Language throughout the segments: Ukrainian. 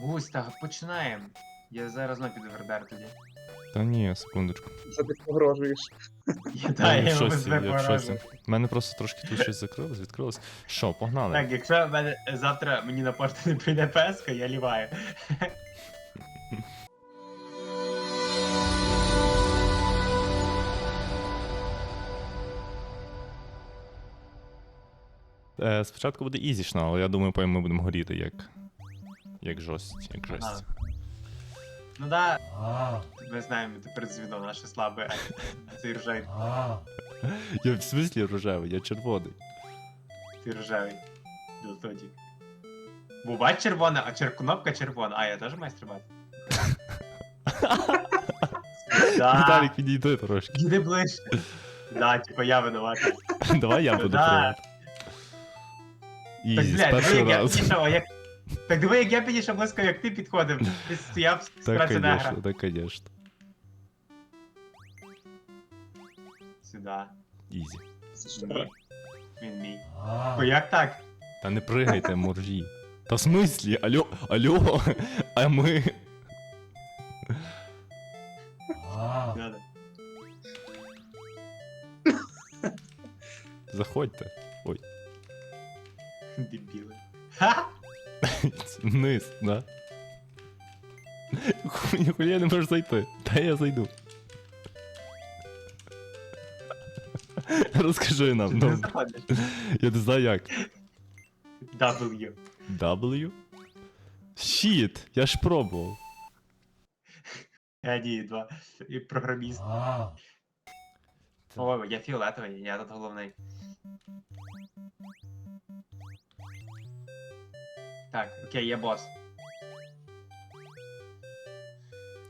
Гусь, так, починаємо. Я зараз знову піду в РДР тоді. Та ні, секундочку. Що ти погрожуєш? Я, та, я в йому шоці, я в шоці. поражу. У мене просто трошки тут щось закрилось, відкрилось. Що, погнали? Так, якщо в мене завтра мені на пошту не прийде песка, я ліваю. Е, спочатку буде ізішно, але я думаю, потім ми будемо горіти як. Як жорсть, як Ага. Ну да, ми знаємо тепер звіно наше слабе. Цей рожевий, Я в смислі рожевий, я червоний. ти рожевий. До тоді. Бува червона, а чер... кнопка червона. А, я теж маю стрибати. Да. Віталік, підійди трошки. Іди ближче. Да, типа я винуватий. Давай я буду Да. Так, Ізі, з блядь, першого як я а як... Так диви, як я підійшов близько, як ти підходив. Ти стояв з Так, працедегра. конечно, так, конечно. Сюди. Ізі. Він мій. Бо як так? Та не пригайте, моржі. Та в смислі? Алло, алло, а ми. Надо. Заходьте. Дебіли. Ха! Вниз, да? Ху- Ніхуя я не можу зайти. Та я зайду. Розкажи нам, Ти не ну, я не знаю як. W. W? Щіт, я ж пробував. Я ні, два. І програміст. О, я фіолетовий, я тут головний. Так, окей, я бос.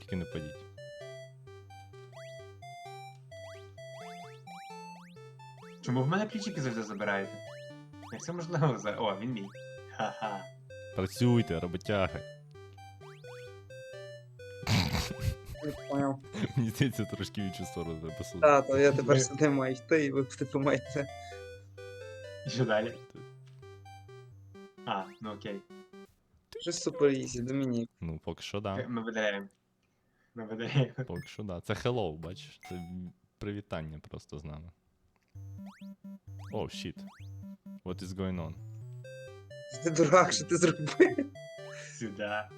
Тільки не падіть. Чому в мене ключики завжди забираєте? Як це можливо за. О, він мій. Ха-ха. Працюйте, роботяги. Не. Мені здається, трошки в іншу сторону. Та, то я тепер сюди маю йти, і ви типу маєте. І що далі? А, ну окей. Вже супер ізі, Домінік. Ну, поки що да. Ми видаляємо. Ми видаляємо. Поки що да. Це hello, бачиш? Це привітання просто з нами. О, oh, shit. What is going on? Ти дурак, що ти зробив? Сюда.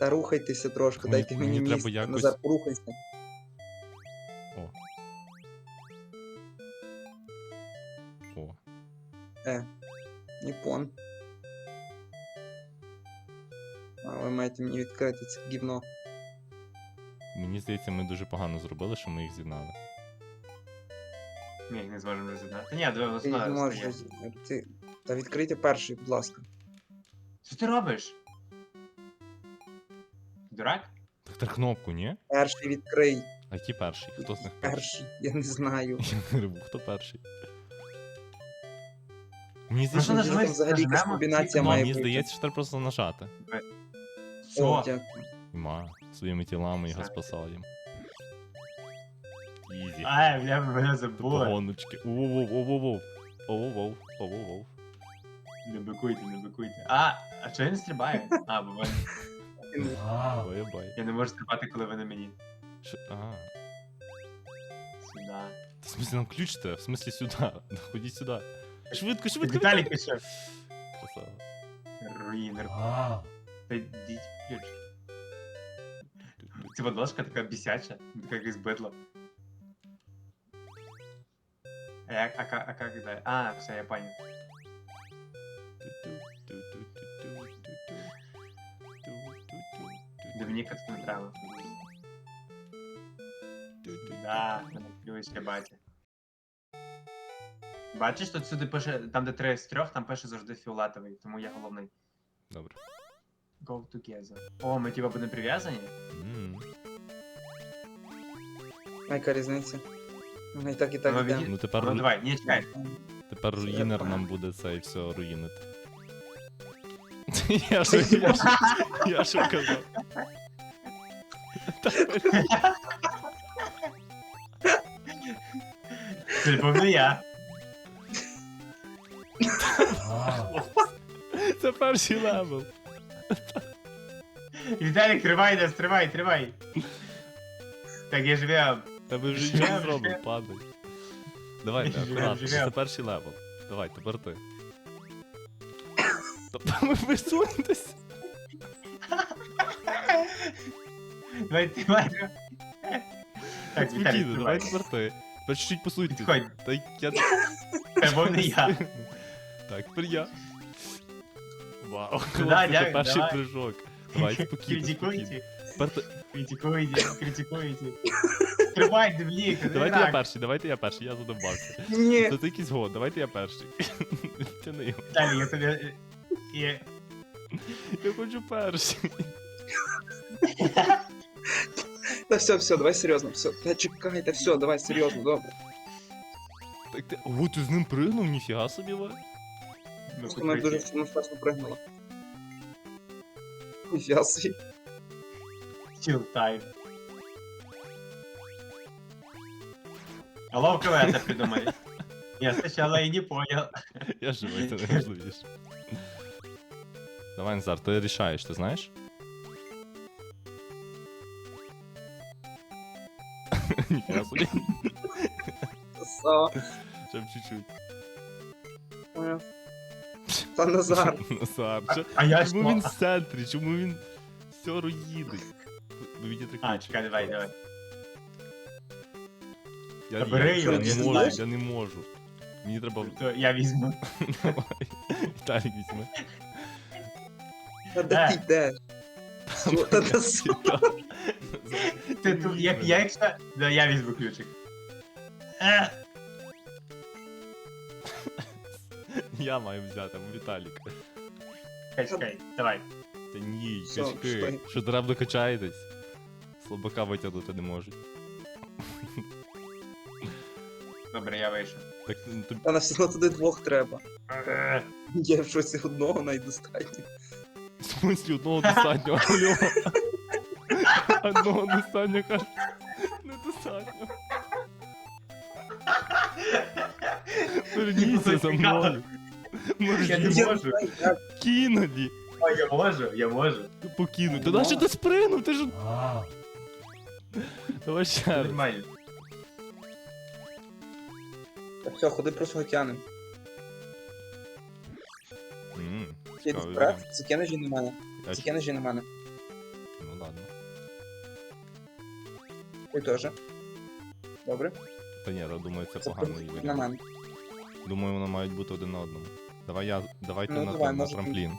Та рухайтеся трошки, Мені- дайте мені мені треба місце. якось- Назар, порухайся. О. О. Ніпон. ви маєте мені відкрити це гівно. Мені здається, ми дуже погано зробили, що ми їх з'єднали. Ні, не зможемо розігнати. Ні, диви, Ти можеш. Ти... Та відкрийте перший, будь ласка. Що ти робиш? Дурак? Так та кнопку, ні? Перший відкрий. А який перший? Хто з них перший? Перший. Я не знаю. Я не грибу, хто перший? Мені Ну, що здається, нажми- взагалі якась нажмемо комбінація ці має мені бути. здається, що треба просто нажати. О, Що? дякую. Ма, своїми тілами його Все. спасаємо. Ізі. Ай, бля, мене забули. Погоночки. Оу-воу-воу-воу-воу. Оу-воу, оу-воу. Не бикуйте, не бикуйте. А, а чого він стрибає? А, бо ви- Бай-бай. я не можу стрибати, коли ви на мені. Ш- А, Сюда. в смысле нам ключ то В смысле сюди? Ходіть сюди. Швидко, швидко. Віталій пішов. Красава. Руїнер. Та йдіть ключ. Ця подложка така бісяча, така якась бидло. А як, а, а как далі? А, все, я понял. Домініка тут не треба. Да, мене я батя. Бачиш, тут сюди пише, там де три з трьох, там пише завжди фіолетовий, тому я головний. Добре. Go together. О, ми типа будемо прив'язані? М. А яка різниця? Ми і так і так Ну, йдемо. віді- Ну тепер, Ну ру- давай, ні, чекай. тепер Все, руїнер я нам буде це і все руїнити. я ж я ж я ж казав. Це повно я. Це перший левел. Віталік, тривай нас, тривай, тривай. Так, я живем. Та ми вже нічого не зробимо, падай. Давай, акуратно, це перший левел. Давай, тепер ти. Тобто ви висунетесь. Давай, тривай. Так, Спокійно, давай тепер ти. Тепер чуть-чуть. Підходь. Та я... Це не я. Так, тепер я. Вау, Да, хлопці, це дякую, перший давай. прыжок. Давай, спокійно, спокійно. Критикуйте, Тепер ти... критикуйте, критикуйте. Тривай, Демлік, це Давайте я так. перший, давайте я перший, я задобався. Ні. Це ти якийсь год, давайте я перший. Тяни його. Віталік, я тобі... Я... Я хочу перший. Та все, все, давай серйозно, все. Та чекайте, все, давай серйозно, добре. Так ти. О, ти з ним пригнув, ніфіга собі, Варя. Ну, Просто вона дуже покрити. вона вчасно пригнула. Ніфіга собі. Chill time. А ловко вы это придумали. Я сначала и не понял. Я живий, це найважливіше. Давай, Назар, ти рішаєш, ти знаєш? Ніфіга собі. Са. Ще б чуть-чуть. Поняв. Та Назар. Назар, що? А я Чому він что? в центрі? Чому він все їде? Ну, він А, чекай, давай, давай. Я, Та бери я, його, я ти не можу, я не можу. Мені треба. То я возьму. Давай. Віталік візьми. Та де ти йдеш? Що? Та Назар. Ти тут, як я якщо... Да, я візьму ключик. Е, Я маю взяти, а Віталік. Чекай, чекай, давай. Та ні, Все, качки. Що драбно качаєтесь? Слабака витягнути не можуть. Добре, я вийшов. Так ну, тобі Та на все одно туди двох треба. Е, Є щось одного найдостатньо. в смислі одного достатньо, алло. Одного достатньо, каже. Недостатньо. Верніться за мною. Може, Я не можу. Кинули. А, я можу, я можу. Покинуть. Та наче ти спригнув, ти ж. Давай ще раз. нормально. Все, ходи просто тянем. М, Ти цікавий вперед, варіант. закинеш її на мене. Я ж- Закинеш її на мене. Ну ладно. Ти теж. Добре? Та ні, я думаю, це погано Закинеш на варіант. мене. Думаю, вони мають бути один на одному. Давай я. Давайте Ну, на, давай, на може, трамплін.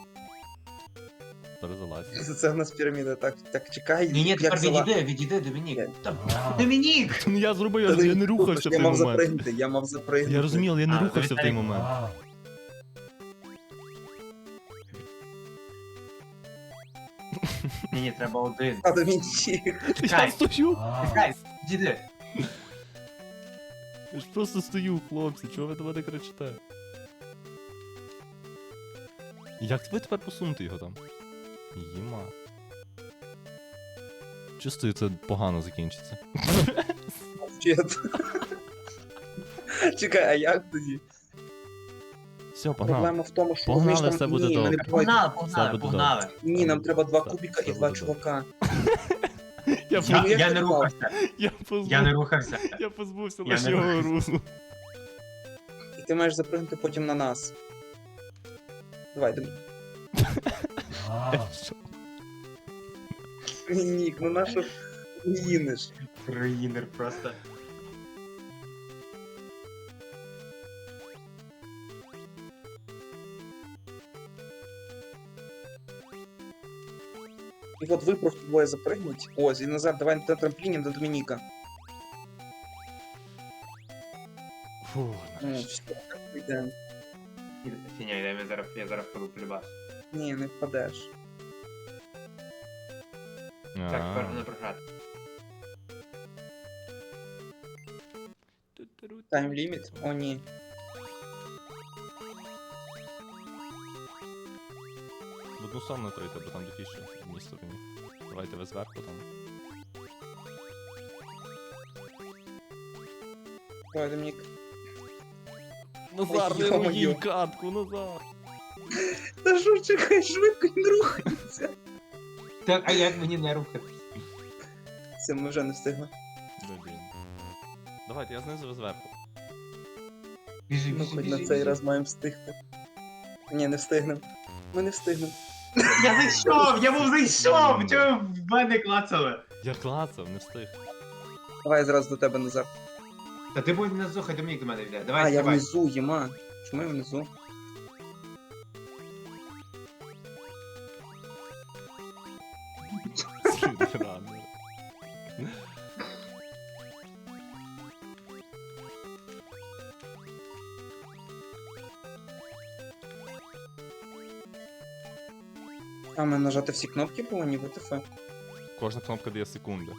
Перезалазь. Це в нас піраміда. Так, так чекай. Ні, ні, тепер відійди, відійди, Домінік. Та- Домінік! Ну я зробив, я, я не рухався в Я мав момент. запригнути, я мав запригнути. Я розумів, але я не А, рухався в той Віталік- момент. Ні, ні, треба один. А до він Я Чекай. стою! Чекай, відійди. Я ж просто стою, хлопці, чого ви до мене кричите? Як ви тепер посунути його там? Єма. Чувствую, це погано закінчиться. Чекай, а як тоді? Все, погнали. Проблема в тому, що Погнали, вони ж там... все буде Ні, добре. мене бувають- Погнали, Все погнали, буде погнали. Ні, нам треба два Все- кубіка все і два буде чувака. Я, Я, я не рухався, я, позбув... я не рухався. я позбувся Я не грузу. І ти маєш запригнути потім на нас. Давай, давай. Що? Нік, ну на що їнеш? Руїнер просто. І от ви просто двоє запригнуть. Ось, і назад, давай на трампліні до Домініка. Фу, Ну, нарешті. все, так йдемо. Фіня, я зараз, я зараз буду плюбас. Ні, не впадеш. Так, тепер не програти. Тайм ліміт? О, ні. В одну сторону тройте, бо там ще в одній стороні. Давайте ви зверху там. Давай, Домінік. Назар, не Ой-мо. катку, Назар. Та що чекай, швидко не рухайся. Так, а як мені не рухатись? Це ми вже не встигли. Блін. Давайте, я знизу ви зверху. Біжи, Ну, біжи, хоч біжи, на цей біжи. раз маємо встигти. Ні, не встигнемо. Ми не встигнемо. Я зайшов! Я був зайшов! Чого в мене клацали? Я клацав, не встиг. Давай зразу до тебе назад. Та ти будь внизу, хай Домінік до мене йде. А, Давай, я давай. внизу, єма. Чому я внизу? Спідранер. А, ми нажати всі кнопки повинні ВТФ. Кожна кнопка дає секунди,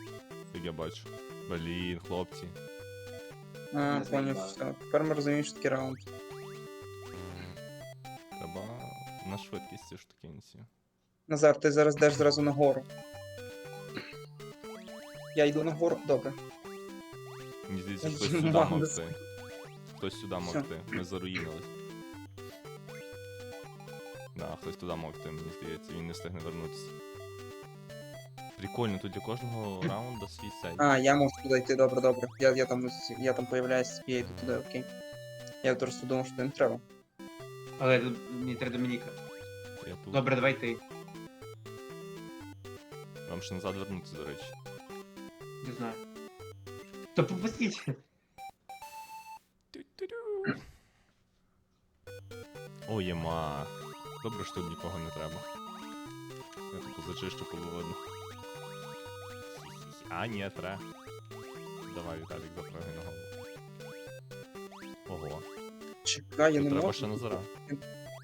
як я бачу. Блін, хлопці. А, поняв, знаю. все. Тепер ми розуміємо, що таке раунд. Треба на швидкість ці штукенці. Назар, ти зараз йдеш зразу нагору. Я йду нагору, добре. Мені здається, Ай, хтось сюди мам, мог не йти. Хтось сюди мог Всё. йти. Ми заруїнились. Да, хтось туди мог йти, мені здається, він не встигне вернутися. Прикольно, тут для кожного раунду свій сейф. А, я можу туди йти, добре, добре. Я, я там я там появляюсь, я йду туди, окей. Я просто думав, що не треба. Але мені треба Домініка. Я тут. Добре, давай ти. Вам ще назад вернутися, до речі. Не знаю. То попустіть. О, єма. Добре, що тут нікого не треба. Я тут зачищу половину. А, ні, тре. Давай, Віталік, запрыгай на голову. Ого, Чекай, я тут не треба можу. ще Назара.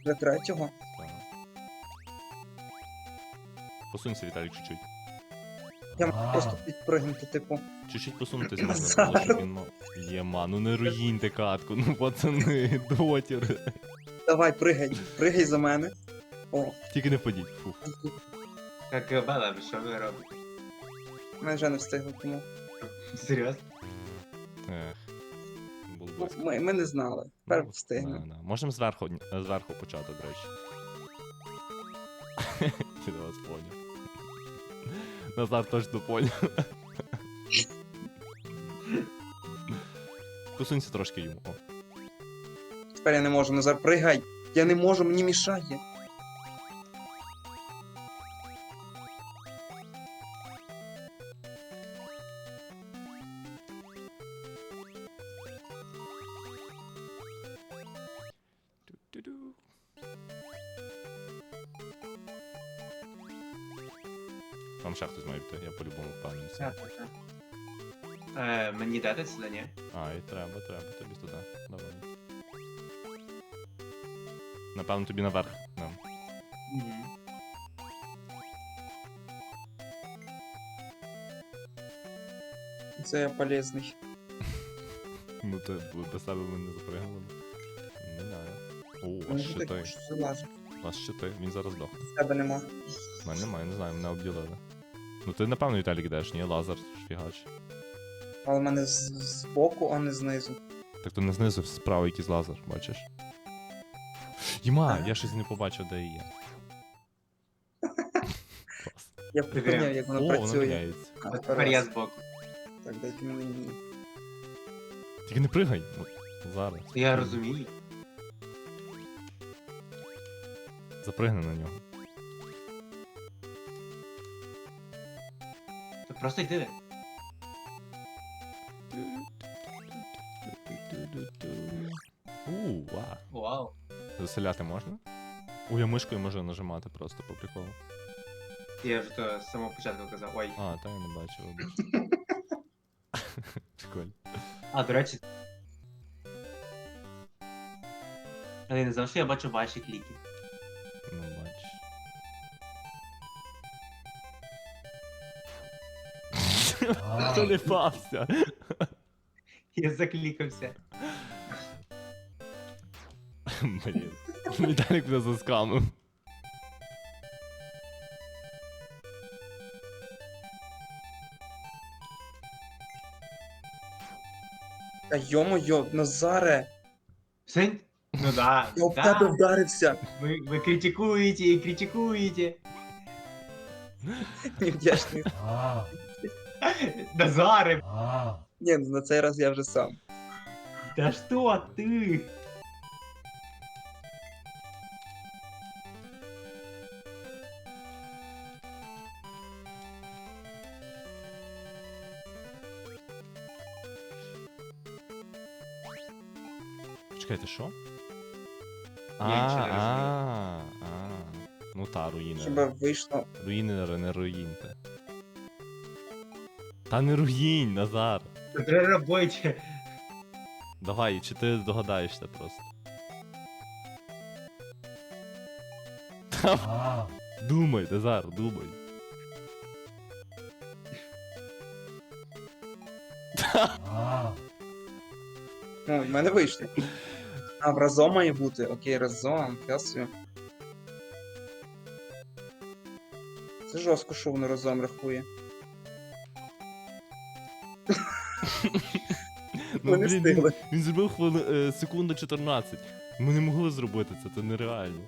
Для третього. Так. Посунься, Віталік, чуть-чуть. Я можу просто підпригнути, типу. Чуть-чуть посунутись можна Назар. було, щоб він мав. Єма, ну не руїньте катку, ну пацани, дотіри. Давай, пригай, пригай за мене. О, Тільки не впадіть, фух. Як ви що ви робите? Ми вже не встигли, тому. Серйозно? Ех. Було близько. Ми, ми не знали. Тепер Ну, встигнемо. да, да. Можемо зверху, зверху почати, до речі. Я вас поняв. Назар точно поняв. Посунься трошки йому. О. Тепер я не можу, Назар, пригай. Я не можу, мені мішає. Там ще хтось має йти, я по-любому впевнений. Так, так. Е, мені дати сюди, ні? А, і треба, треба тобі туди. Давай. Напевно, тобі наверх. Да. Це я полезний. Ну б- без себе ми не запригнули. б. Не знаю. О, у вас Мені щити. У вас щити, він зараз. В тебе нема. У мене немає, не знаю, мене обділили. Ну ти напевно Віталік йдеш, ні? Лазер, шфігач. Але в мене з, з боку, а не знизу. Так то не знизу, справа якийсь лазер, бачиш? Єма, Ага. я щось не побачив, де її є. Клас. Я припиняв, як воно О, воно працює. міняється. А, тепер я раз. збоку. Так, дайте мені. Тільки не пригай. Ну, зараз. Я розумію. Запригни на нього. Просто йди. У, ва. Вау. Заселяти можна? У, я мишкою можу нажимати просто по приколу. Я вже то з самого початку казав. Ой. А, та я не бачив. вибач. Прикольно. А, до речі. Але я не знав, що я бачу ваші кліки. Хто не пався? Я заклікався. Блін. Віталік мене заскамив. Та йо-моє, Назаре! Сень? Ну да. Я об да. тебе вдарився! Вы, вы критикуете и критикуете. Невдячний. Назаре, Ні, ну на цей раз я вже сам. да что ты? Чекайте, що? А, не а, а. Ну та, руїни. Хіба вийшло. Руїни не- не руїньте. Та не руїнь, Назар. Это Треба робити. Давай, чи ти догадаєшся просто. Та, думай, Назар, думай. Ну, в мене вийшло. А, в разом має бути. Окей, разом, касю. Це жорстко, що воно разом рахує. Ну, блін, встигли. він, він зробив хвили, е, секунду 14. Ми не могли зробити це, це нереально.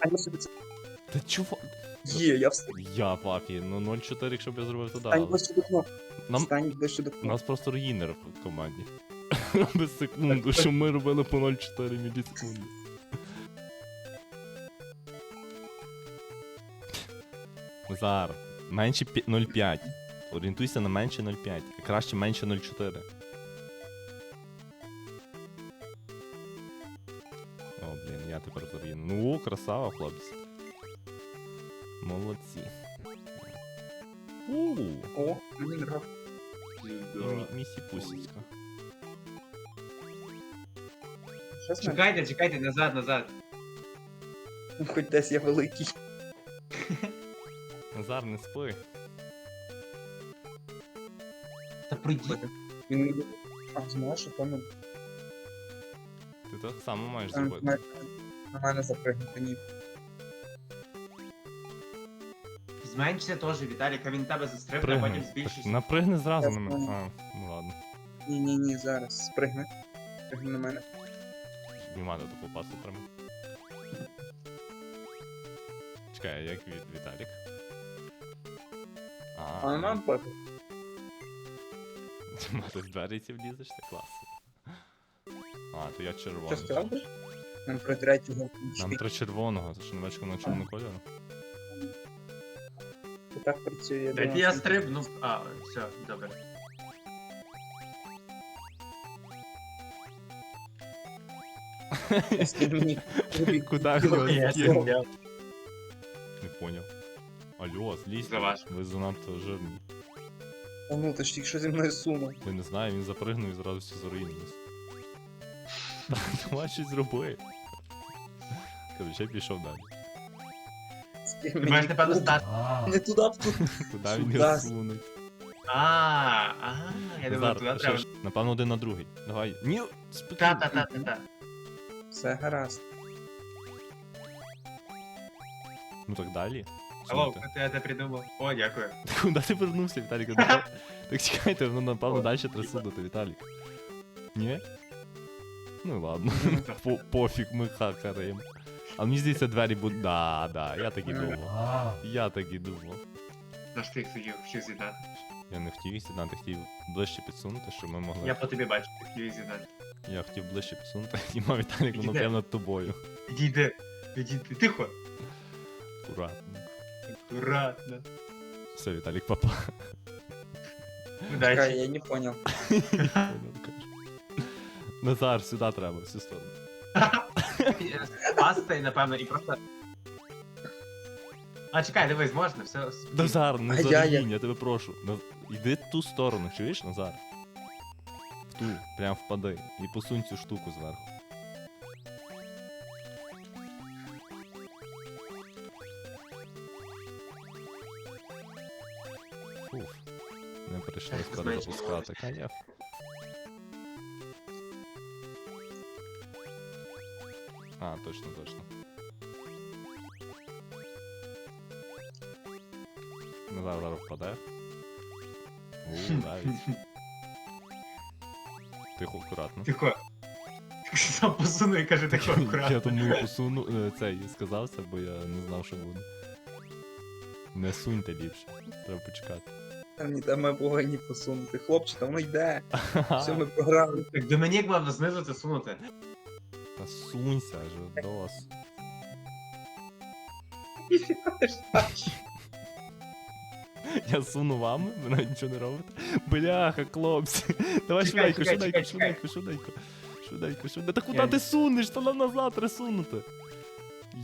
А я собі це. Та чого? Є, я встиг. Я папі, ну 0-4, якщо б я зробив, то Стань да. ближче до кнопки. Нам, Стань ближче до у кнопки. нас просто руїнер в команді. Без секунду, що ми робили по 0,4 мілісекунди. Назар, менше пі- 0,5. Орієнтуйся на менше 0,5. а Краще менше 0,4. О, блін, я тепер заруїну. Ну, красава, хлопці. Молодці. У, О, мені мі- місі пусічка. Чекайте, чекайте, назад, назад. Хоч десь я великий. Назар, не спи. Прийди. Він не А, зможеш, тому Ти так само маєш там зробити. на, мене запригнути ні. Зменшся теж, Віталік, а він тебе застрибне, а потім Пригни. збільшишся. Напригни зразу на мене. А, ну ладно. Ні, ні, ні, зараз. Спригни. Спригни на мене. Нема до таку пасу треба. Чекай, як від Віталік? А А, нам пофіг. Ти в двері ці влізеш, це класно. А, то я Що червоний. сказав? Нам про третього Нам три червоного, це що не на чорному кольору? Це так працює. думав, я що- стрибну. А, все, добре. Куда. Не поняв. Алло, злізь. Ви занадто жирні. А ну, тільки що зі мною сунув. Я не знаю, він запригнув і зразу все заруїнилось. Так, давай щось зроби. Короче, я пішов далі. Ти маєш, напевно, куб. стати. Не туди, в ту. Куди він Сюда. його сунуть? А, ага, я думаю, Назар, туди ти треба. ж, напевно, один на другий. Давай. Ні, спокійно. Та-та-та-та-та. Все гаразд. Ну так далі. Алло, я це придумав? О, дякую. Куди ти вернувся, Віталік? Так так чекайте, ну напевно далі треба сунути, Віталік. Ні? Ну ладно. По- Пофіг, ми хакаємо. А мені здається, двері будуть. Да, да, я так і думав. Я так і думав. Наш ти хотів що з'єднати. Я не хотів їх з'єднати, хотів ближче підсунути, щоб ми могли. Я по тобі бачу, ти хотів з'єднати. Я хотів ближче підсунути, і мав Віталік, воно Іди. прямо над тобою. Підійди. Підійди. Тихо. Акуратно. Аккуратно. Все, Віталік, папа. Удачі. Чекай, я не понял. Назар, сюди треба, всю сторону. Пасти, напевно, і просто. А, чекай, дивись, можна, все. Назар, не А я- заруїнь, я тебе прошу. Наз- Іди в ту сторону, чуєш, Назар? В ту, прям впади. І посунь цю штуку зверху. Не прийшлось перезапускати. Кайф. А, точно, точно. Назар зараз впаде. У, навіть. Тихо, акуратно. Тихо. Сам посуну і каже, тихо, Я акуратно. тому і посуну е, цей сказався, бо я не знав, що буде. Не суньте ліпше. Треба почекати. Там ні там ми повинні посунути. Хлопче, там воно йде. Все, ми програли. Так Домінік мав знизу це сунути. Та сунься дос. Я суну вами, ви навіть нічого не робите. Бляха, хлопці. Давай Чекай, швиденько, чекай, швиденько, чекай, швиденько, швиденько. Швиденько, швиденько. Та куди Я- ти сунеш? Та нам назад треба сунути.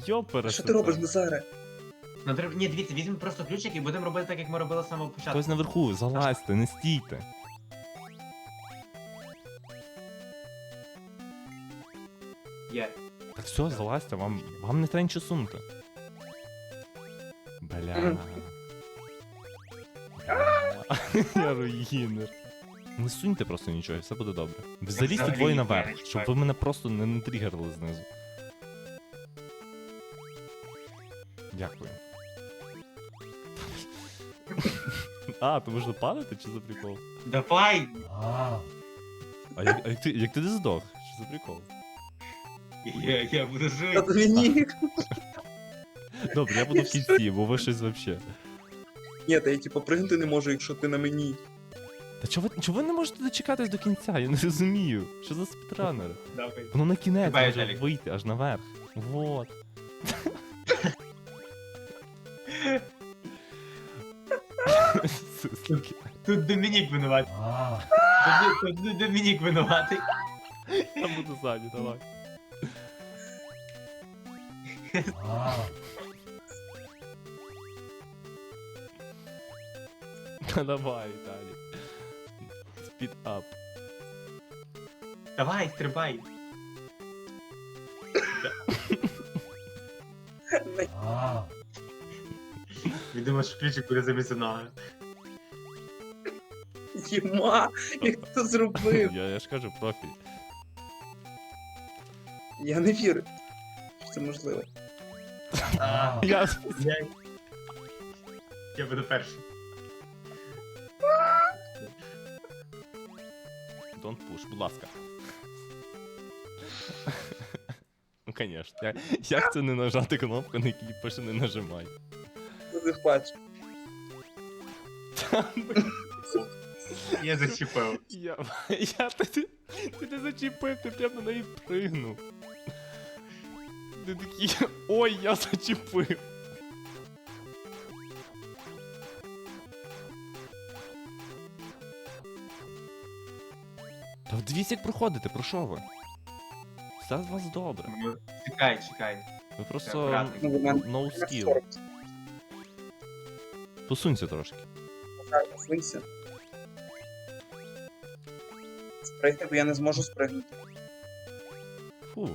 Йопере. Що ти робиш, Назаре? Ну, треба... Ні, дивіться, візьмемо просто ключик і будемо робити так, як ми робили з самого початку. Хтось наверху, залазьте, не стійте. Є. Так все, залазьте, вам, вам не треба нічого сунути. Бля. Я руїнер. Не суньте просто нічого, і все буде добре. Залізьте взагалі двоє наверх, щоб ви мене просто не, не тригерили знизу. Дякую. А, то можна падати чи за прикол? Давай! А як, а як ти, як ти не здох? Що за прикол? Я, я буду жити. Добре, я буду в кінці, бо ви щось вообще. Ні, та я типу пригнути не можу, якщо ти на мені. Та чого ви, чого ви не можете дочекатись до кінця? Я не розумію. Що за спідранер? Давай. Воно на кінець Давай, може Віталік. вийти, аж наверх. Вот. Тут Домінік винуватий. Тут, тут Домінік винуватий. Я буду ззаді, давай. Та давай, Віталій. Спід ап. Давай, стрибай. Він думає, що ключик буде замість ноги. Єма, як ти це зробив? Я, я ж кажу, профі. Я не вірю. що Це можливо. А, Я... Я, я буду перший. Don't push, будь ласка. Ну, конечно. Я, як це не нажати кнопку, на якій пише не нажимай? Не бачу. Я зачепив. Я, я ти, ти, не зачепив, ти прямо на неї пригнув. Ти такий, ой, я зачепив. Та дивіться, як проходите, про що ви? Все у вас добре. Ну, Чекай, чекай. Ви просто акуратно. Ну, no на skill. 40. Посунься трошки. Так, посунься. Бо я не зможу спригнути. Фу.